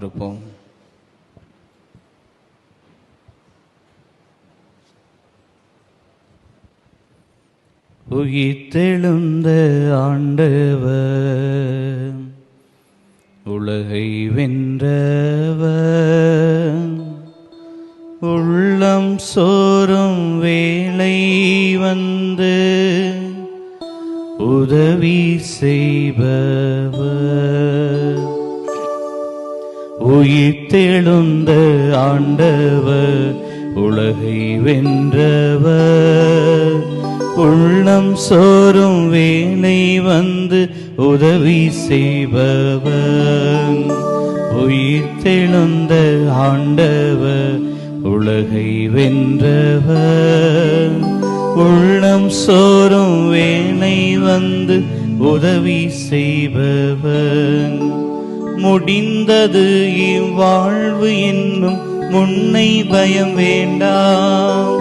காத்திருப்போம் உயிர்த்தெழுந்த ஆண்டவர் உலகை வென்றவர் உள்ளம் சோறும் வேலை வந்து உதவி செய்பவர். உயிர்த்தெழுந்த ஆண்டவர் உலகை வென்றவர். உள்ளம் சோறும் வேலை வந்து உதவி செய்பவர். உயிர்த்தெழுந்த ஆண்டவர் உலகை வென்றவர். உள்ளம் சோறும் வேலை வந்து உதவி செய்பவர். முடிந்தது இவ்வாழ்வு என்னும் முன்னை பயம் வேண்டாம்.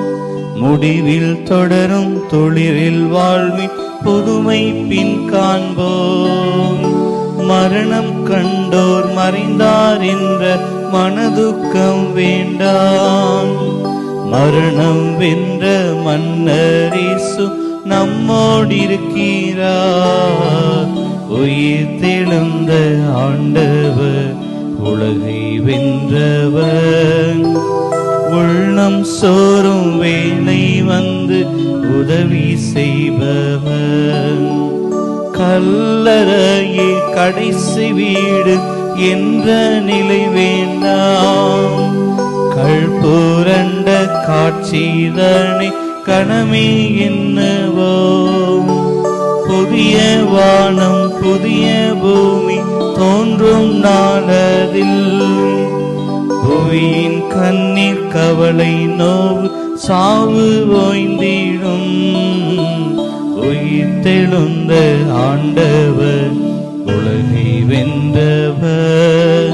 முடிவில் தொடரும் தொழிலில் வாழ்வின் புதுமை பின் காண்போம். மரணம் கண்டோர் மறைந்தார் என்ற மனதுக்கம் வேண்டாம். மரணம் வென்ற மன்னரிசு நம்மோடிருக்கிறார். உயிர் தெழுந்த ஆண்டவர் உலகை வென்றவர். உள்ளம் சோறும் வேலை வந்து உதவி செய்பவர். கல்லறையே கடைசி வீடு என்ற நிலை வேண்டாம். கழ்புரண்ட காட்சிதனை கணமே என்னவோ. புதிய பூமி தோன்றும் நாளதில். புவியின் கண்ணீர் கவலை நோவு சாவு ஓய்ந்திடும். உயிர் தெழுந்த ஆண்டவர் உலகை வென்றவர்.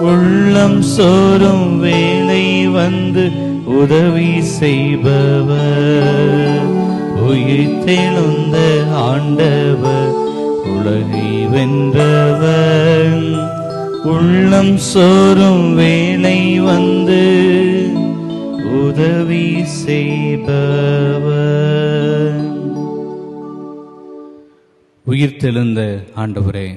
உள்ளம் சோறும் வேலை வந்து உதவி செய்பவர். உயிர் தெழுந்த ஆண்டவர் உள்ளம் சோறும் வேலை வந்து உதவி செய்பவர். உயிர்த்தெழுந்த ஆண்டவரே